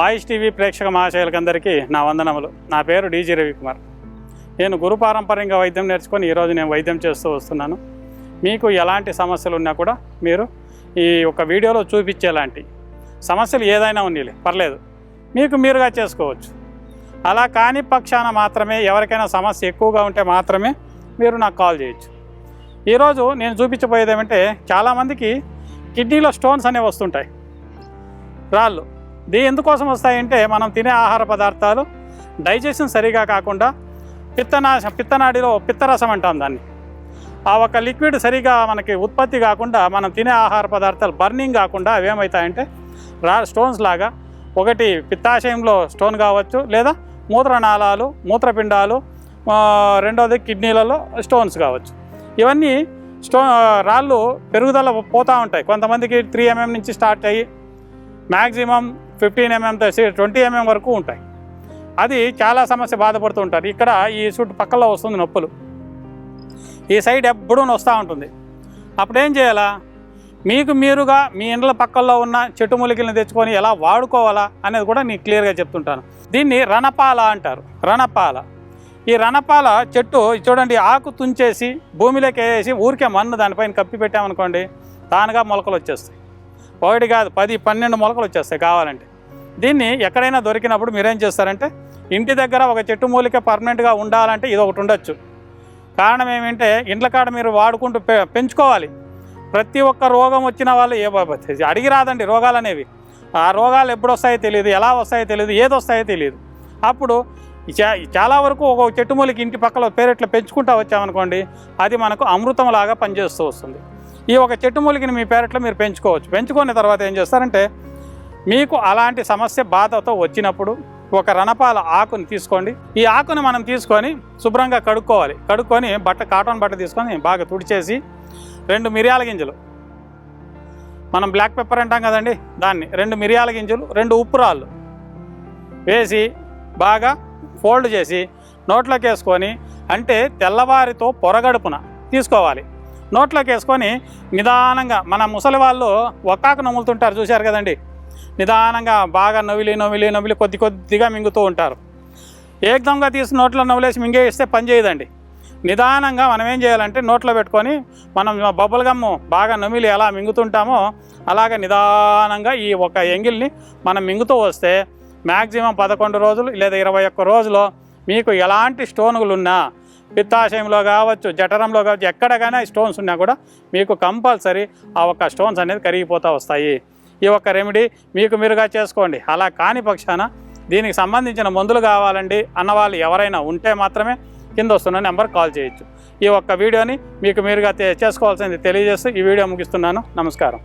ఆయుష్ TV ప్రేక్షక మహాశయులకందరికీ నా వందనములు. నా పేరు డీజీ రవికుమార్. నేను గురు పారంపర్యంగా వైద్యం నేర్చుకొని ఈరోజు నేను వైద్యం చేస్తూ వస్తున్నాను. మీకు ఎలాంటి సమస్యలు ఉన్నా కూడా మీరు ఈ ఒక వీడియోలో చూపించేలాంటి సమస్యలు ఏదైనా ఉన్నాయి పర్లేదు. మీకు మీరుగా చేసుకోవచ్చు. అలా కాని పక్షాన మాత్రమే ఎవరికైనా సమస్య ఎక్కువగా ఉంటే మాత్రమే మీరు నాకు కాల్ చేయొచ్చు. ఈరోజు నేను చూపించబోయేది ఏమంటే చాలామందికి కిడ్నీలో స్టోన్స్ అనేవి వస్తుంటాయి. రాళ్ళు. దీ ఎందుకోసం వస్తాయంటే మనం తినే ఆహార పదార్థాలు డైజెషన్ సరిగా కాకుండా పిత్తనాశ పిత్తనాడిలో పిత్తరసం అంటాం దాన్ని. ఆ ఒక లిక్విడ్ సరిగా మనకి ఉత్పత్తి కాకుండా మనం తినే ఆహార పదార్థాలు బర్నింగ్ కాకుండా అవి ఏమవుతాయంటే రా స్టోన్స్ లాగా ఒకటి పిత్తాశయంలో స్టోన్ కావచ్చు లేదా మూత్రనాళాలు మూత్రపిండాలు రెండోది కిడ్నీలలో స్టోన్స్ కావచ్చు. ఇవన్నీ స్టో రాళ్ళు పెరుగుదల పోతూ ఉంటాయి. కొంతమందికి త్రీ ఎంఎం నుంచి స్టార్ట్ అయ్యి maximum fifteen mm mm twenty mm వరకు ఉంటాయి. అది చాలా సమస్య బాధపడుతూ ఉంటారు. ఇక్కడ ఈ చుట్టుపక్కల వస్తుంది నొప్పులు. ఈ సైడ్ ఎప్పుడూ వస్తూ ఉంటుంది. అప్పుడు ఏం చేయాలా? మీకు మీరుగా మీ ఇండ్ల పక్కల్లో ఉన్న చెట్టు మూలికలను తెచ్చుకొని ఎలా వాడుకోవాలా అనేది కూడా నేను క్లియర్గా చెప్తుంటాను. దీన్ని రణపాల అంటారు. రణపాల. ఈ రణపాల చెట్టు చూడండి ఆకు తుంచేసి భూమిలోకి వేసి ఊరికే మన్ను దానిపైన కప్పి పెట్టామనుకోండి తానుగా మొలకలు వచ్చేస్తాయి. ఒకటి కాదు పది పన్నెండు మొలకలు వచ్చేస్తాయి కావాలంటే. దీన్ని ఎక్కడైనా దొరికినప్పుడు మీరేం చేస్తారంటే ఇంటి దగ్గర ఒక చెట్టు మూలిక పర్మనెంట్గా ఉండాలంటే ఇది ఒకటి ఉండొచ్చు. కారణం ఏమంటే ఇండ్ల కాడ మీరు వాడుకుంటూ పె- పెంచుకోవాలి. ప్రతి ఒక్క రోగం వచ్చిన వాళ్ళు ఏ అడిగి రాదండి రోగాలు అనేవి. ఆ రోగాలు ఎప్పుడు వస్తాయో తెలియదు ఎలా వస్తాయో తెలియదు ఏది వస్తాయో తెలియదు అప్పుడు ఈ చాలా వరకు ఒక చెట్టు మూలికి ఇంటి పక్కల పేరెట్లు పెంచుకుంటా వచ్చామనుకోండి అది మనకు అమృతంలాగా పనిచేస్తూ వస్తుంది. ఈ ఒక చెట్టు మూలికని మీ పేరెట్లో మీరు పెంచుకోవచ్చు. పెంచుకున్న తర్వాత ఏం చేస్తారంటే మీకు అలాంటి సమస్య బాధతో వచ్చినప్పుడు ఒక రణపాల ఆకుని తీసుకోండి. ఈ ఆకుని మనం తీసుకొని శుభ్రంగా కడుక్కోవాలి. కడుక్కొని బట్ట కాటన్ బట్ట తీసుకొని బాగా తుడిచేసి రెండు మిరియాల గింజలు. మనం బ్లాక్ పెప్పర్ అంటాం కదండి దాన్ని రెండు మిరియాల గింజలు రెండు ఉప్పు రాళ్ళు వేసి బాగా ఫోల్డ్ చేసి నోట్లోకి వేసుకొని అంటే తెల్లవారితో పొరగడుపున తీసుకోవాలి. నోట్లోకి వేసుకొని నిదానంగా మన ముసలి వాళ్ళు ఒక్కాకు నములుతుంటారు చూశారు కదండి నిదానంగా బాగా నవ్విలి నవ్విలి నవ్విలి కొద్ది కొద్దిగా మింగుతూ ఉంటారు. ఏకదంగా తీసి నోట్లో నవ్వులేసి మింగేస్తే పని చేయదండి. నిదానంగా మనం ఏం చేయాలంటే నోట్లో పెట్టుకొని మనం బబ్బుల్ గమ్ము బాగా నమిలి ఎలా మింగుతుంటామో అలాగే నిదానంగా ఈ ఒక ఎంగిల్ని మనం మింగుతూ వస్తే మ్యాక్సిమం పదకొండు రోజులు లేదా ఇరవై ఒక్క రోజులో మీకు ఎలాంటి స్టోన్లు ఉన్నా పిత్తాశయంలో కావచ్చు జఠరంలో కావచ్చు ఎక్కడకైనా స్టోన్స్ ఉన్నా కూడా మీకు కంపల్సరీ ఆ ఒక్క స్టోన్స్ అనేది కరిగిపోతూ వస్తాయి. ఈ ఒక్క రెమెడీ మీకు మీరుగా చేసుకోండి. అలా కాని పక్షాన దీనికి సంబంధించిన మందులు కావాలండి అన్నవాళ్ళు ఎవరైనా ఉంటే మాత్రమే కింద వస్తున్న నెంబర్ కాల్ చేయొచ్చు. ఈ ఒక్క వీడియోని మీకు మీరుగా చేసుకోవాల్సింది తెలియజేస్తూ ఈ వీడియో ముగిస్తున్నాను. నమస్కారం.